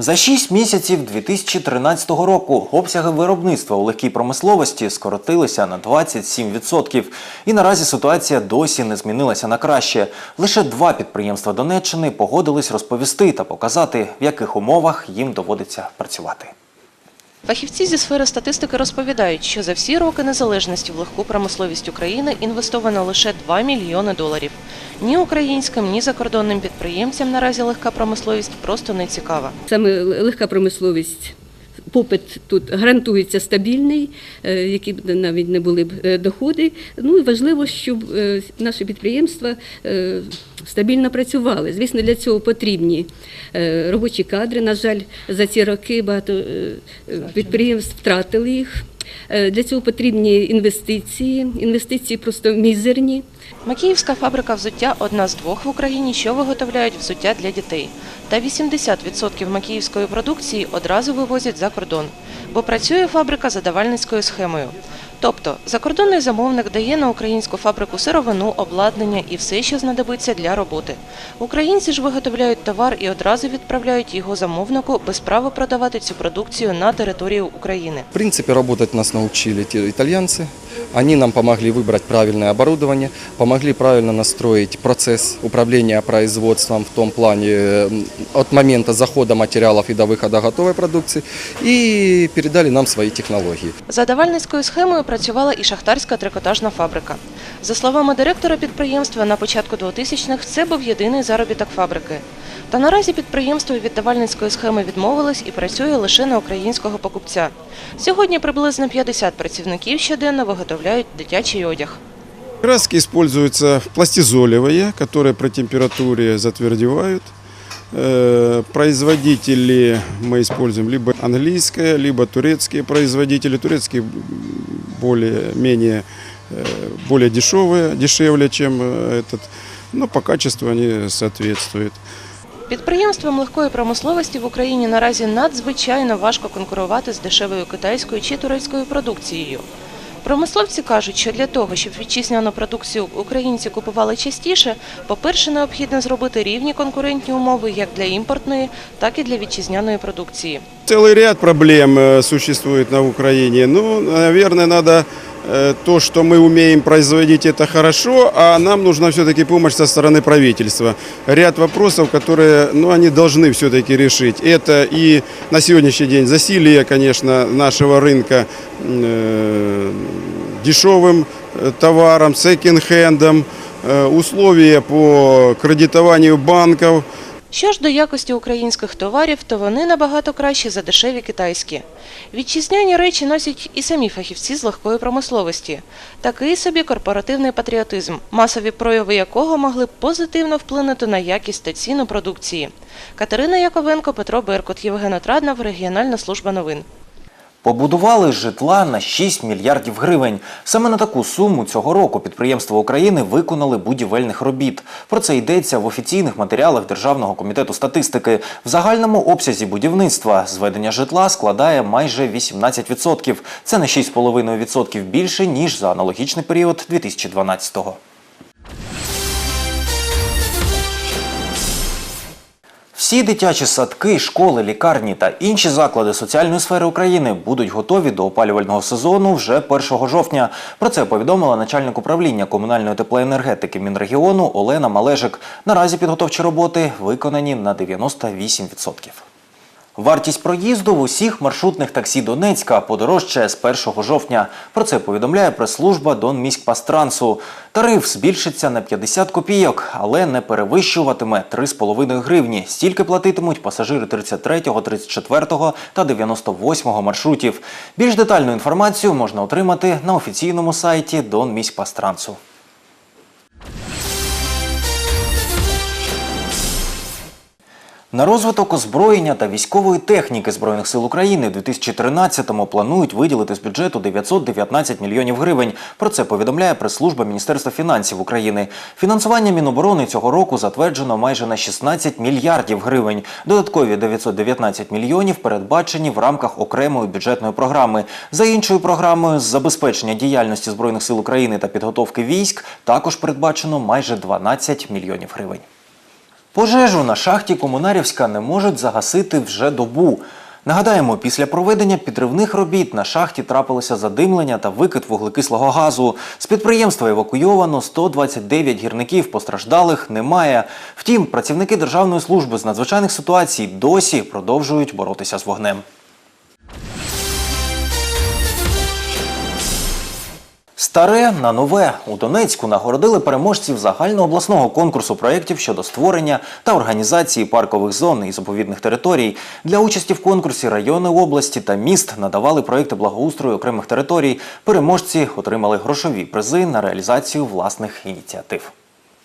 За 6 місяців 2013 року обсяги виробництва у легкій промисловості скоротилися на 27%. І наразі ситуація досі не змінилася на краще. Лише два підприємства Донеччини погодились розповісти та показати, в яких умовах їм доводиться працювати. Фахівці зі сфери статистики розповідають, що за всі роки незалежності в легку промисловість України інвестовано лише 2 мільйони доларів. Ні українським, ні закордонним підприємцям наразі легка промисловість просто не цікава. Саме легка промисловість. Попит тут гарантується стабільний, е, які б навіть не були б е, доходи. Ну і важливо, щоб е, наші підприємства стабільно працювали. Звісно, для цього потрібні робочі кадри. На жаль, за ці роки багато підприємств втратили їх. Е, Для цього потрібні інвестиції. Інвестиції просто мізерні. Макіївська фабрика взуття одна з двох в Україні, що виготовляють взуття для дітей. Та 80% макіївської продукції одразу вивозять за кордон, бо працює фабрика за давальницькою схемою. Тобто закордонний замовник дає на українську фабрику сировину, обладнання і все, що знадобиться для роботи. Українці ж виготовляють товар і одразу відправляють його замовнику без права продавати цю продукцію на територію України. В принципі, працювати нас научили ті итальянцы. Они нам помогли выбрать правильное оборудование, помогли правильно настроить процесс управления производством в том плане э, от момента захода материалов и до выхода готовой продукции и передали нам свои технологии. За давальницькою схемою працювала і шахтарська трикотажна фабрика. За словами директора підприємства, на початку 2000-х це був єдиний заробіток фабрики. Та наразі підприємство від давальницької схеми відмовилось і працює лише на українського покупця. Сьогодні приблизно 50 працівників щоденно виготовляють дитячий одяг. Краски используются пластизолевые, которые при температуре затвердевают. Э, Производители мы используем либо английское, либо турецкие производители. Турецкие более-менее э, более дешевые, дешевле, чем э, этот, но по качеству они соответствуют. Підприємствам легкої промисловості в Україні наразі надзвичайно важко конкурувати з дешевою китайською чи турецькою продукцією. Промисловці кажуть, що для того, щоб вітчизняну продукцію українці купували частіше, по-перше, необхідно зробити рівні конкурентні умови як для імпортної, так і для вітчизняної продукції. Целый ряд проблем э, существует на Украине. Ну, наверное, надо э, то, что мы умеем производить, это хорошо, а нам нужна все-таки помощь со стороны правительства. Ряд вопросов, которые, ну, они должны все-таки решить. Это и на сегодняшний день засилие, конечно, нашего рынка э, дешевым э, товаром, секонд-хендом, э, условия по кредитованию банков – Що ж до якості українських товарів, то вони набагато кращі за дешеві китайські. Вітчизняні речі носять і самі фахівці з легкої промисловості. Такий собі корпоративний патріотизм, масові прояви якого могли б позитивно вплинути на якість та ціну продукції. Катерина Яковенко, Петро Беркут, Євген Отраднов, Регіональна служба новин. Побудували житла на 6 мільярдів гривень. Саме на таку суму цього року підприємства України виконали будівельних робіт. Про це йдеться в офіційних матеріалах Державного комітету статистики. В загальному обсязі будівництва зведення житла складає майже 18%. Це на 6,5% більше ніж за аналогічний період 2012-го. Всі дитячі садки, школи, лікарні та інші заклади соціальної сфери України будуть готові до опалювального сезону вже 1 жовтня. Про це повідомила начальник управління комунальної теплоенергетики Мінрегіону Олена Малежик. Наразі підготовчі роботи виконані на 98%. Вартість проїзду в усіх маршрутних таксі Донецька подорожчає з 1 жовтня. Про це повідомляє прес-служба Донміськпастрансу. Тариф збільшиться на 50 копійок, але не перевищуватиме 3,5 гривні. Стільки платитимуть пасажири 33, 34 та 98 маршрутів. Більш детальну інформацію можна отримати на офіційному сайті Донміськпастрансу. На розвиток озброєння та військової техніки Збройних сил України в 2013-му планують виділити з бюджету 919 мільйонів гривень. Про це повідомляє прес-служба Міністерства фінансів України. Фінансування Міноборони цього року затверджено майже на 16 мільярдів гривень. Додаткові 919 мільйонів передбачені в рамках окремої бюджетної програми. За іншою програмою з забезпечення діяльності Збройних сил України та підготовки військ також передбачено майже 12 мільйонів гривень. Пожежу на шахті Комунарівська не можуть загасити вже добу. Нагадаємо, після проведення підривних робіт на шахті трапилося задимлення та викид вуглекислого газу. З підприємства евакуйовано 129 гірників, постраждалих немає. Втім, працівники Державної служби з надзвичайних ситуацій досі продовжують боротися з вогнем. Старе на нове у Донецьку нагородили переможців загальнообласного конкурсу проєктів щодо створення та організації паркових зон і заповідних територій. Для участі в конкурсі райони області та міст надавали проєкти благоустрою окремих територій. Переможці отримали грошові призи на реалізацію власних ініціатив.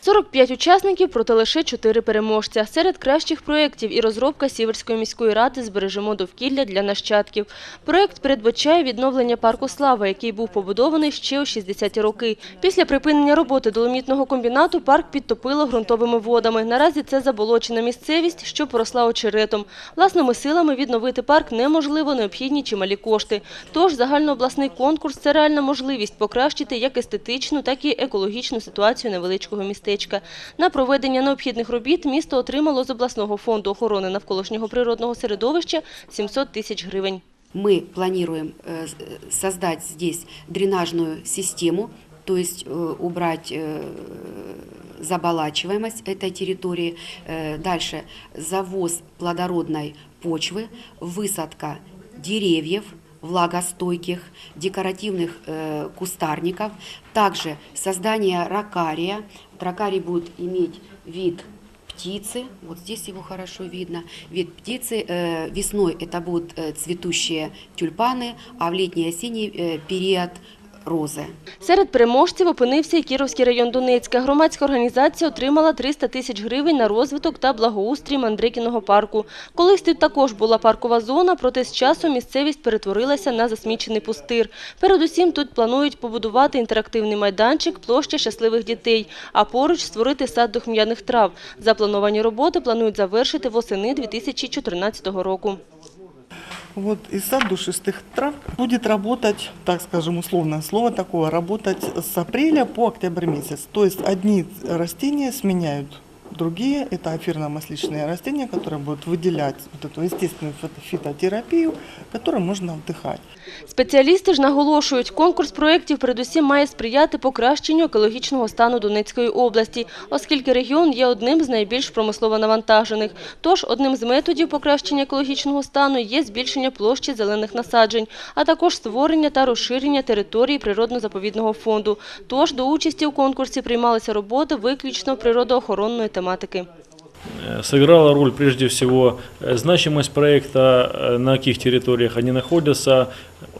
45 учасників проти лише 4 переможця. Серед кращих проєктів і розробка Сіверської міської ради «Збережемо довкілля для нащадків». Проєкт передбачає відновлення парку «Слава», який був побудований ще у 60-ті роки. Після припинення роботи доломітного комбінату парк підтопило ґрунтовими водами. Наразі це заболочена місцевість, що поросла очеретом. Власними силами відновити парк неможливо, необхідні чималі кошти. Тож загальнообласний конкурс – це реальна можливість покращити як естетичну, так і екологічну ситуацію невеличкого містечка На проведення необхідних робіт місто отримало з обласного фонду охорони навколишнього природного середовища 700 тисяч гривень. Мы планируем э, с- создать здесь дренажную систему, то есть э, убрать э, заболачиваемость этой территории. Э, Дальше завоз плодородной почвы, высадка деревьев влагостойких, декоративных э, кустарников, также создание ракария. Ракарий будет иметь вид птицы, вот здесь его хорошо видно, вид птицы. Э, Весной это будут э, цветущие тюльпаны, а в летний и осенний э, период розы. Серед переможців опинився і Кіровський район Донецька. Громадська організація отримала 300 тисяч гривень на розвиток та благоустрій Мандрикіного парку. Колись тут також була паркова зона, проте з часом місцевість перетворилася на засмічений пустир. Передусім тут планують побудувати інтерактивний майданчик «Площа щасливих дітей», а поруч створити сад духм'яних трав. Заплановані роботи планують завершити восени 2014 року. Вот из сад душистых трав будет работать, так скажем, условное слово такое, работать с апреля по октябрь месяц. То есть одни растения сменяют другие, это эфирно-масличные растения, которые будут выделять вот эту естественную фито- фитотерапию, которой можно вдыхать. Спеціалісти ж наголошують, конкурс проєктів передусім має сприяти покращенню екологічного стану Донецької області, оскільки регіон є одним з найбільш промислово навантажених. Тож одним з методів покращення екологічного стану є збільшення площі зелених насаджень, а також створення та розширення території природно-заповідного фонду. Тож до участі у конкурсі приймалися роботи виключно природоохоронної тематики. Э, сыграла роль прежде всего э, значимость проекта, э, на каких территориях они находятся,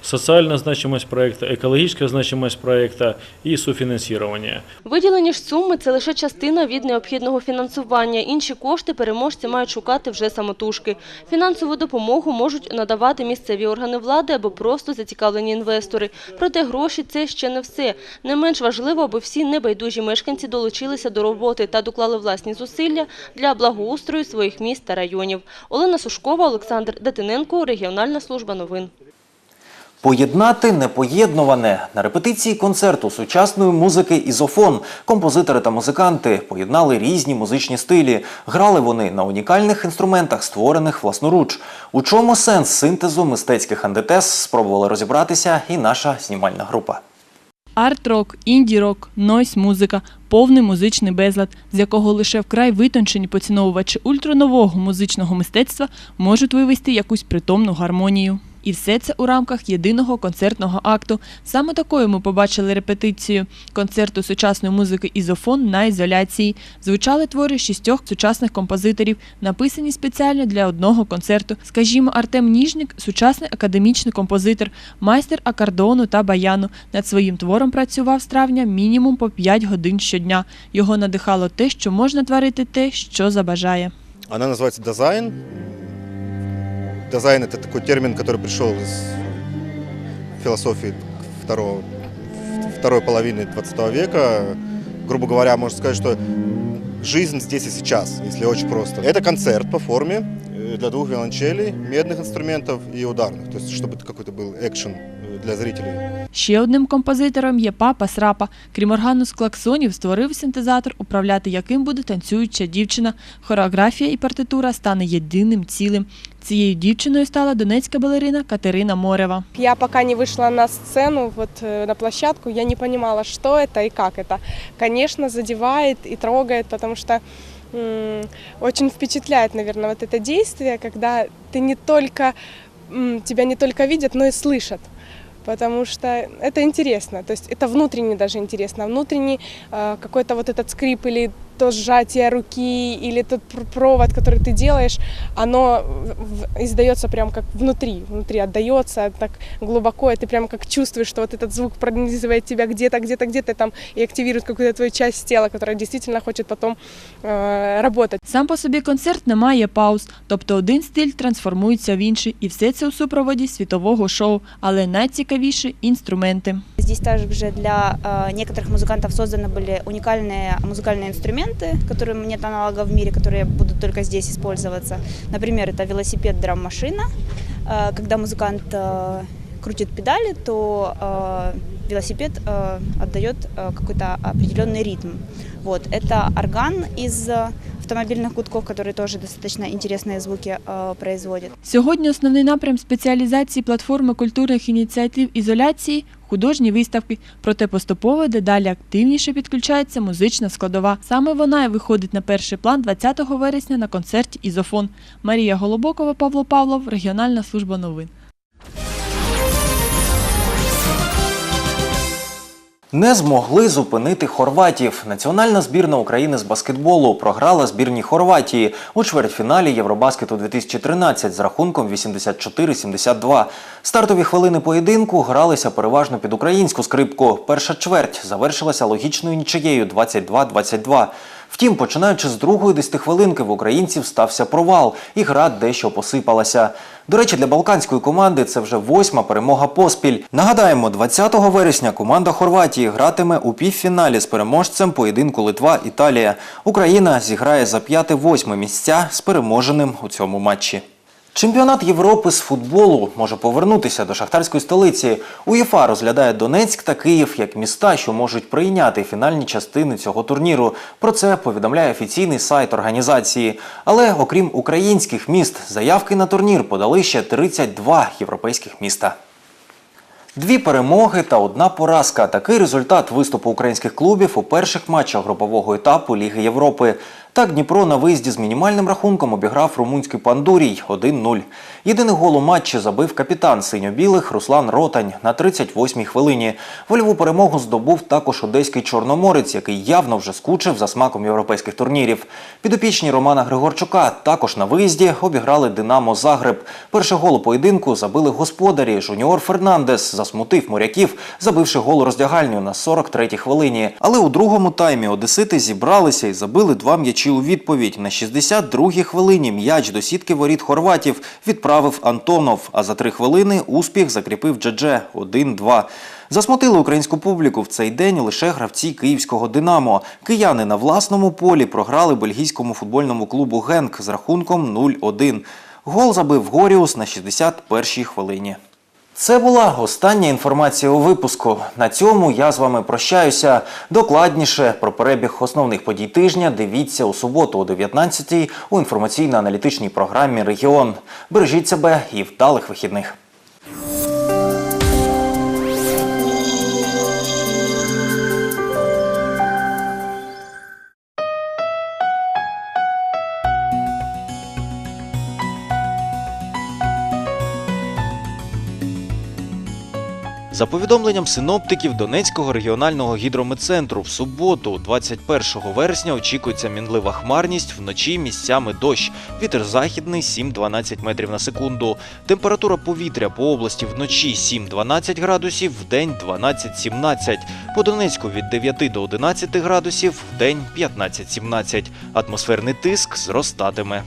социальная значимость проекта, экологическая значимость проекта и софинансирование. Виділені ж суми – це лише частина від необхідного фінансування. Інші кошти переможці мають шукати вже самотужки. Фінансову допомогу можуть надавати місцеві органи влади або просто зацікавлені інвестори. Проте гроші – це ще не все. Не менш важливо, аби всі небайдужі мешканці долучилися до роботи та доклали власні зусилля для благоустрою своїх міст та районів. Олена Сушкова, Олександр Датиненко, Регіональна служба новин. Поєднати непоєднуване на репетиції концерту сучасної музики «Ізофон» композитори та музиканти поєднали різні музичні стилі. Грали вони на унікальних інструментах, створених власноруч. У чому сенс синтезу мистецьких антитез спробувала розібратися і наша знімальна група. Арт-рок, інді-рок, нойс-музика, повний музичний безлад, з якого лише вкрай витончені поціновувачі ультранового музичного мистецтва можуть вивести якусь притомну гармонію. І все це у рамках єдиного концертного акту. Саме такою ми побачили репетицію концерту сучасної музики «Ізофон» на ізоляції. Звучали твори шістьох сучасних композиторів, написані спеціально для одного концерту. Скажімо, Артем Ніжник – сучасний академічний композитор, майстер акордеону та баяну. Над своїм твором працював з травня мінімум по 5 годин щодня. Його надихало те, що можна творити те, що забажає. Она называется дизайн Дизайн это такой термин, который пришел из философии второго, второй половины 20 века. Грубо говоря, можно сказать, что жизнь здесь и сейчас, если очень просто. Это концерт по форме э, для двух виолончелей, медных инструментов и ударных. То есть, чтобы это какой-то был экшен э, для зрителей. Ще одним композитором є папа Срапа. Крім органу з клаксонів, створив синтезатор, управляти яким буде танцююча дівчина. Хореографія і партитура стане єдиним цілим. Цією дівчиною стала донецька балерина Катерина Морева. Я пока не вышла на сцену, вот э, на площадку, я не понимала, что это и как это. Конечно, задевает и трогает, потому что м, очень впечатляет, наверное, вот это действие, когда ты не только м, тебя не только видят, но и слышат. Потому что это интересно, то есть это внутренне даже интересно. А Внутренний э, какой-то вот этот скрип или то сжатие руки, или тот пр- провод, который ты делаешь, оно в- в- издается прям как внутри, внутри отдается так глубоко, и ты прям как чувствуешь, что вот этот звук пронизывает тебя где-то, где-то, где-то там и активирует какую-то твою часть тела, которая действительно хочет потом э, работать. Сам по собі концерт не має пауз, тобто один стиль трансформується в інший, і все це у супроводі світового шоу, але найцікавіше інструменти. Здесь также для э, некоторых музыкантов созданы были уникальные музыкальные инструменты, которым нет аналогов в мире, которые будут только здесь использоваться. Например, это велосипед драм-машина. Э, когда музыкант э, крутит педали, то э, велосипед э, отдает э, какой-то определенный ритм. Вот. Это орган из э, автомобильных гудков, который тоже достаточно интересные звуки э, производит. Сьогодні основний напрям спеціалізації платформи культурних ініціатив ізоляції художні виставки, проте поступово дедалі активніше підключається музична складова. Саме вона і виходить на перший план 20 вересня на концерті Ізофон. Марія Голобокова, Павло Павлов, Регіональна служба новин. Не змогли зупинити хорватів. Національна збірна України з баскетболу програла збірні Хорватії у чвертьфіналі Євробаскету 2013 з рахунком 84-72. Стартові хвилини поєдинку гралися переважно під українську скрипку. Перша чверть завершилася логічною нічиєю 22-22. Втім, починаючи з другої десятихвилинки в українців стався провал, і гра дещо посипалася. До речі, для балканської команди це вже восьма перемога поспіль. Нагадаємо, 20 вересня команда Хорватії гратиме у півфіналі з переможцем поєдинку Литва-Італія. Україна зіграє за п'яте-восьме місця з переможеним у цьому матчі. Чемпіонат Європи з футболу може повернутися до шахтарської столиці. УЄФА розглядає Донецьк та Київ як міста, що можуть прийняти фінальні частини цього турніру. Про це повідомляє офіційний сайт організації. Але окрім українських міст, заявки на турнір подали ще 32 європейських міста. Дві перемоги та одна поразка. Такий результат виступу українських клубів у перших матчах групового етапу Ліги Європи. Так Дніпро на виїзді з мінімальним рахунком обіграв румунський Пандурій 1-0. Єдиний гол у матчі забив капітан синьо-білих Руслан Ротань на 38-й хвилині. Вольову перемогу здобув також одеський чорноморець, який явно вже скучив за смаком європейських турнірів. Підопічні Романа Григорчука також на виїзді обіграли Динамо Загреб. Перший гол у поєдинку забили господарі. Жуніор Фернандес засмутив моряків, забивши гол роздягальню на 43-й хвилині. Але у другому таймі одесити зібралися і забили два м'ячі у відповідь. На 62-й хвилині м'яч до сітки воріт хорватів відправив Антонов. А за три хвилини успіх закріпив Джедже 1-2. Засмутили українську публіку в цей день лише гравці київського Динамо. Кияни на власному полі програли бельгійському футбольному клубу Генк з рахунком 0-1. Гол забив Горіус на 61-й хвилині. Це була остання інформація у випуску. На цьому я з вами прощаюся. Докладніше про перебіг основних подій тижня дивіться у суботу о 19-й у інформаційно-аналітичній програмі Регіон. Бережіть себе і вдалих вихідних. За повідомленням синоптиків Донецького регіонального гідрометцентру, в суботу, 21 вересня, очікується мінлива хмарність, вночі місцями дощ. Вітер західний 7-12 метрів на секунду. Температура повітря по області вночі 7-12 градусів, вдень 12-17. По Донецьку від 9 до 11 градусів, вдень 15-17. Атмосферний тиск зростатиме.